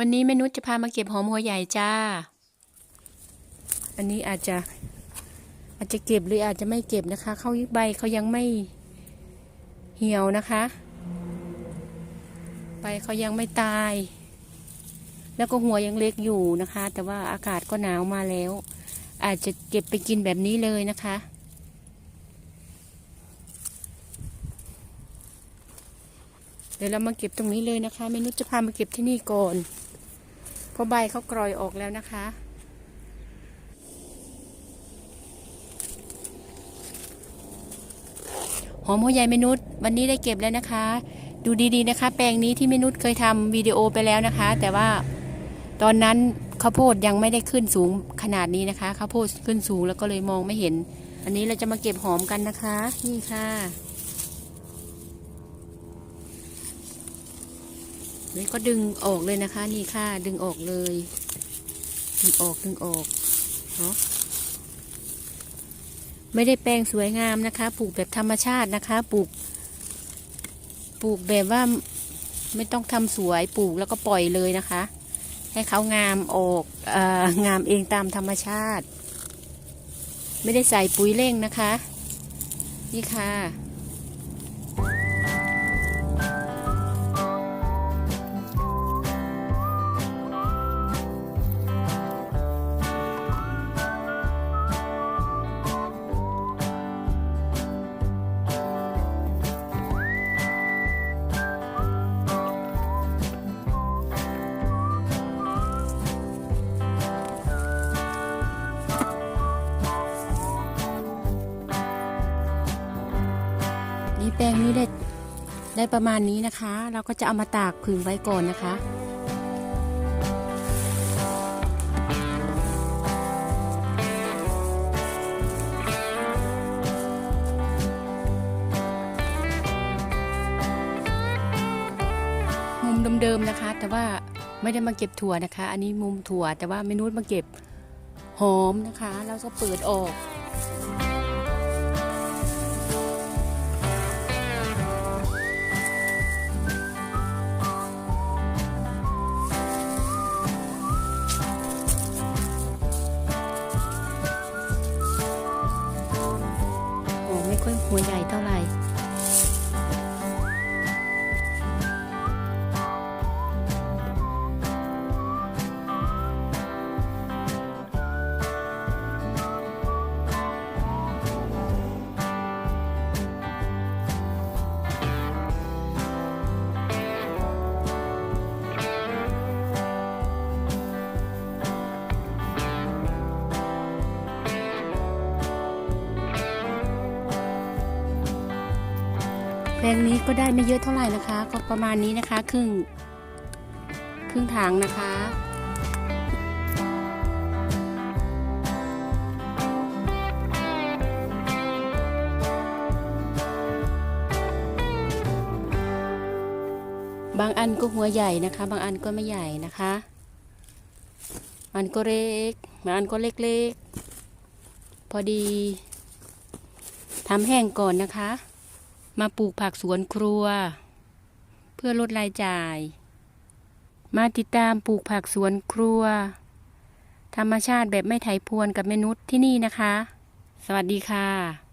วันนี้แม่นุชจะพามาเก็บหอมหัวใหญ่จ้า อันนี้อาจจะอาจจะเก็บหรืออาจจะไม่เก็บนะคะเขาใบเขายังไม่เหี่ยวนะคะใบเขายังไม่ตาย แล้วก็หัวยังเล็กอยู่นะคะ แต่ว่าอากาศก็หนาวมาแล้ว อาจจะเก็บไปกินแบบนี้เลยนะคะเดี๋ยวเรามาเก็บตรงนี้เลยนะคะเมนุชจะพามาเก็บที่นี่ก่อน ราะใบเขากรอยออกแล้วนะคะ หอมหัวใหญ่เมนุษวันนี้ได้เก็บแล้วนะคะ ดูดีๆนะคะ แปลงนี้ที่เมนุษเคยทำวิดีโอไปแล้วนะคะ แต่ว่าตอนนั้นข้าวโพดยังไม่ได้ขึ้นสูงขนาดนี้นะคะข้าวโพดขึ้นสูงแล้วก็เลยมองไม่เห็น อันนี้เราจะมาเก็บหอมกันนะคะ นี่ค่ะ นี่ก็ดึงออกเลยนะคะ นี่ค่ะ ดึงออกเลย ดึงออกดึงออกเนาะไม่ได้แปลงสวยงามนะคะ ปลูกแบบธรรมชาตินะคะ ปลูก ปลูกแบบว่าไม่ต้องทำสวยปลูกแล้วก็ปล่อยเลยนะคะ ให้เขางามออกองามเองตามธรรมชาติ ไม่ได้ใส่ปุ๋ยเร่งนะคะ นี่ค่ะ แป้งนี้ได้ได้ประมาณนี้นะคะ เราก็จะเอามาตากผึ่งไว้ก่อนนะคะมุมเดิมๆนะคะ แต่ว่าไม่ได้มาเก็บถั่วนะคะ อันนี้มุมถั่วแต่ว่าเมนูมาเก็บหอมนะคะ แล้วก็เปิดออก แปลงนี้ก็ได้ไม่เยอะเท่าไหร่นะคะ ก็ประมาณนี้นะคะครึ่งครึ่งถังนะคะบางอันก็หัวใหญ่นะคะ บางอันก็ไม่ใหญ่นะคะ อันก็เล็กบางอันก็เล็กๆ พอดีทำแห้งก่อนนะคะ มาปลูกผักสวนครัว เพื่อลดรายจ่าย มาติดตามปลูกผักสวนครัว ธรรมชาติแบบไม่ไถพรวนกับเมนุษย์ที่นี่นะคะ สวัสดีค่ะ